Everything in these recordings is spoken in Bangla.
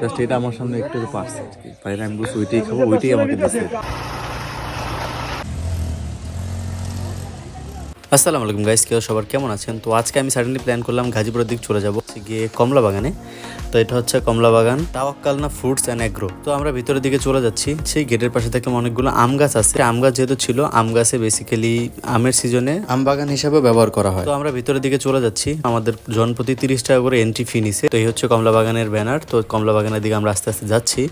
জাস্ট এটা আমার সামনে একটু পার্সেন্ট বাইরে আমি বলছি ওইটাই খাব ওইটাই আমাকে দিচ্ছে আসসালামু আলাইকুম গাইস কেউ সবার কেমন আছেন? তো আজকে আমি সাডেনলি প্ল্যান করলাম গাজীপুরের দিক চলে যাব গিয়ে কমলা বাগানে তো এটা হচ্ছে কমলা বাগান তাওয়াক্কাল না ফ্রুটস অ্যান্ড অ্যাগ্রো তো আমরা ভিতরের দিকে চলে যাচ্ছি, সেই গেটের পাশে দেখলাম অনেকগুলো আম গাছ আছে। আম গাছ যেহেতু ছিল, আম গাছে বেসিক্যালি আমের সিজনে আম বাগান হিসাবে ব্যবহার করা হয়। তো আমরা ভিতরের দিকে চলে যাচ্ছি, আমাদের জনপ্রতি তিরিশ টাকা করে এন্ট্রি ফি নিছে। তো এই হচ্ছে কমলা বাগানের ব্যানার তো কমলা বাগানের দিকে আমরা আস্তে আস্তে যাচ্ছি।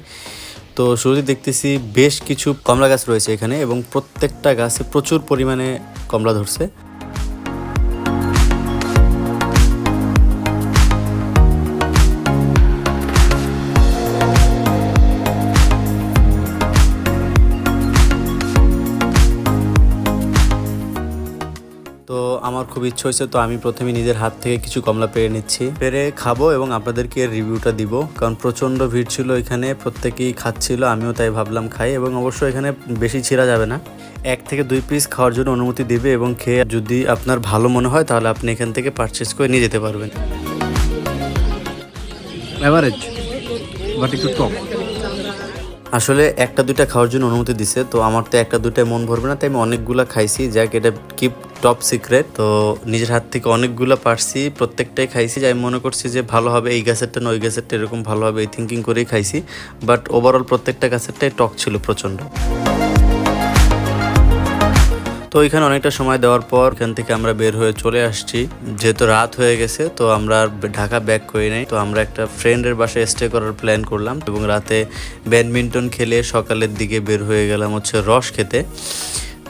তো শুরুতে দেখতেছি বেশ কিছু কমলা গাছ রয়েছে এখানে, এবং প্রত্যেকটা গাছে প্রচুর পরিমাণে কমলা ধরছে। তো আমার খুব ইচ্ছে হয়েছে তো আমি প্রথমে নিজের হাত থেকে কিছু কমলা পেরে নিচ্ছি। পেরে খাব এবং আপনাদেরকে এর রিভিউটা দিব কারণ প্রচণ্ড ভিড় ছিল এখানে প্রত্যেকেই খাচ্ছিল আমিও তাই ভাবলাম খাই এবং অবশ্যই এখানে বেশি ছিঁড়া যাবে না। এক থেকে দুই পিস খাওয়ার জন্য অনুমতি দিবে এবং খেয়ে যদি আপনার ভালো মনে হয় তাহলে আপনি এখান থেকে পারচেস করে নিয়ে যেতে পারবেন। অ্যাভারেজ বাট একটু আসলে একটা দুইটা খাওয়ার জন্য অনুমতি দিছে তো আমার তো একটা দুইটায় মন ভরবে না তাই আমি অনেকগুলা খাইছি যাক এটা কিপ টপ সিক্রেট তো নিজের হাত থেকে অনেকগুলো পারছি, প্রত্যেকটাই খাইছি যে আমি মনে করছি যে ভালো হবে এই গাছেরটা না ওই গাছেরটা এরকম ভালো হবে, এই থিঙ্কিং করেই খাইছি বাট ওভারঅল প্রত্যেকটা গাছেরটাই টক ছিল প্রচণ্ড। তো এখানে অনেকটা সময় দেওয়ার পর এখান থেকে আমরা বের হয়ে চলে আসছি। যেহেতু রাত হয়ে গেছে, তো আমরা ঢাকা ব্যাক করি নাই, তো আমরা একটা ফ্রেন্ডের বাসায় স্টে করার প্ল্যান করলাম, এবং রাতে ব্যাডমিন্টন খেলে সকালের দিকে বের হয়ে গেলাম হচ্ছে রস খেতে।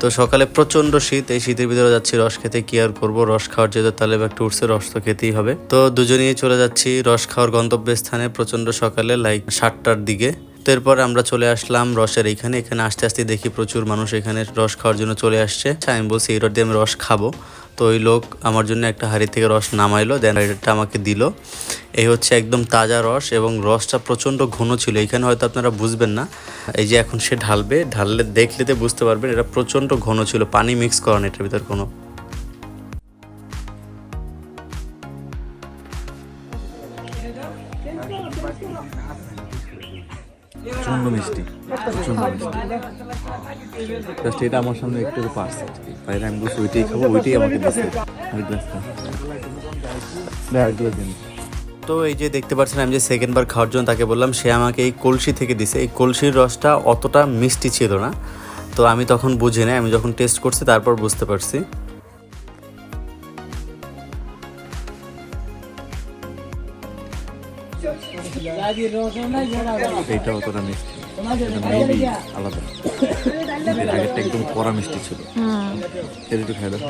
তো সকালে প্রচণ্ড শীত, এই শীতের ভিতরে যাচ্ছি, রস খেতে কি আর করব? রস খাওয়ার যেহেতু তাহলে একটু উঠছে, রস তো খেতেই হবে। তো দুজনেই চলে যাচ্ছি রস খাওয়ার গন্তব্যস্থানে প্রচণ্ড সকালে লাইক সাতটার দিকে। তো এরপর আমরা চলে আসলাম রসের এখানে। এখানে আস্তে আস্তে দেখি প্রচুর মানুষ এখানে রস খাওয়ার জন্য চলে আসছে। আমি বলছি, এই দিয়ে আমি রস খাব। তো ওই লোক আমার জন্য একটা হাঁড়ি থেকে রস নামাইলো দেন এটা আমাকে দিল। এই হচ্ছে একদম তাজা রস এবং রসটা প্রচণ্ড ঘন ছিল, এখানে হয়তো আপনারা বুঝবেন না। এই যে এখন সে ঢালবে, ঢাললে দেখলে দেখলেতে বুঝতে পারবেন এটা প্রচণ্ড ঘন ছিল, পানি মিক্স করা না এটার ভিতর কোনো। প্রচণ্ড মিষ্টি প্রচণ্ড মিষ্টি। জাস্ট এটা আমার সামনে একটু পারছে বাইরে আমি বলছি ওইটাই খাব, ওইটাই আমাকে দিচ্ছে। তো এই যে দেখতে পাচ্ছেন আমি যে সেকেন্ড বার খাওয়ার জন্য তাকে বললাম, সে আমাকে এই কলসি থেকে দিছে। এই কলসির রসটা অতটা মিষ্টি ছিল না। তো আমি তখন বুঝি না আমি যখন টেস্ট করছি তারপর বুঝতে পারছি। এইটা অতটা মিষ্টি। মেবি আলাদা। এর আগেরটা একদম কড়া মিষ্টি ছিল। এটা একটু দাও।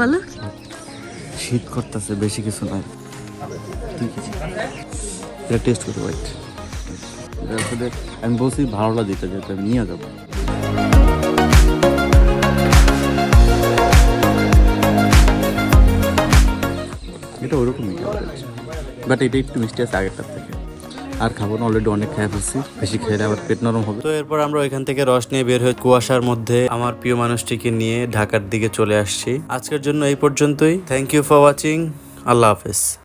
বলো। শীত করতেছে বেশি কিছু নাই। ঠিক আছে। এটা টেস্ট ওয়াইট এটা আসলে আমি বলছি ভালো লাগে এটা যেটা নিয়ে যাব। বাট এটা একটু মিষ্টি আছে আগেরটার থেকে। আর খাব না অলরেডি অনেক খেয়ে ফেলছি। বেশি খেয়ে আবার পেট নরম হবে। তো এরপর আমরা ওইখান থেকে রস নিয়ে বের হয়ে কুয়াশার মধ্যে আমার প্রিয় মানুষটিকে নিয়ে ঢাকার দিকে চলে আসছি। আজকের জন্য এই পর্যন্তই। থ্যাংক ইউ ফর ওয়াচিং আল্লাহ হাফেজ।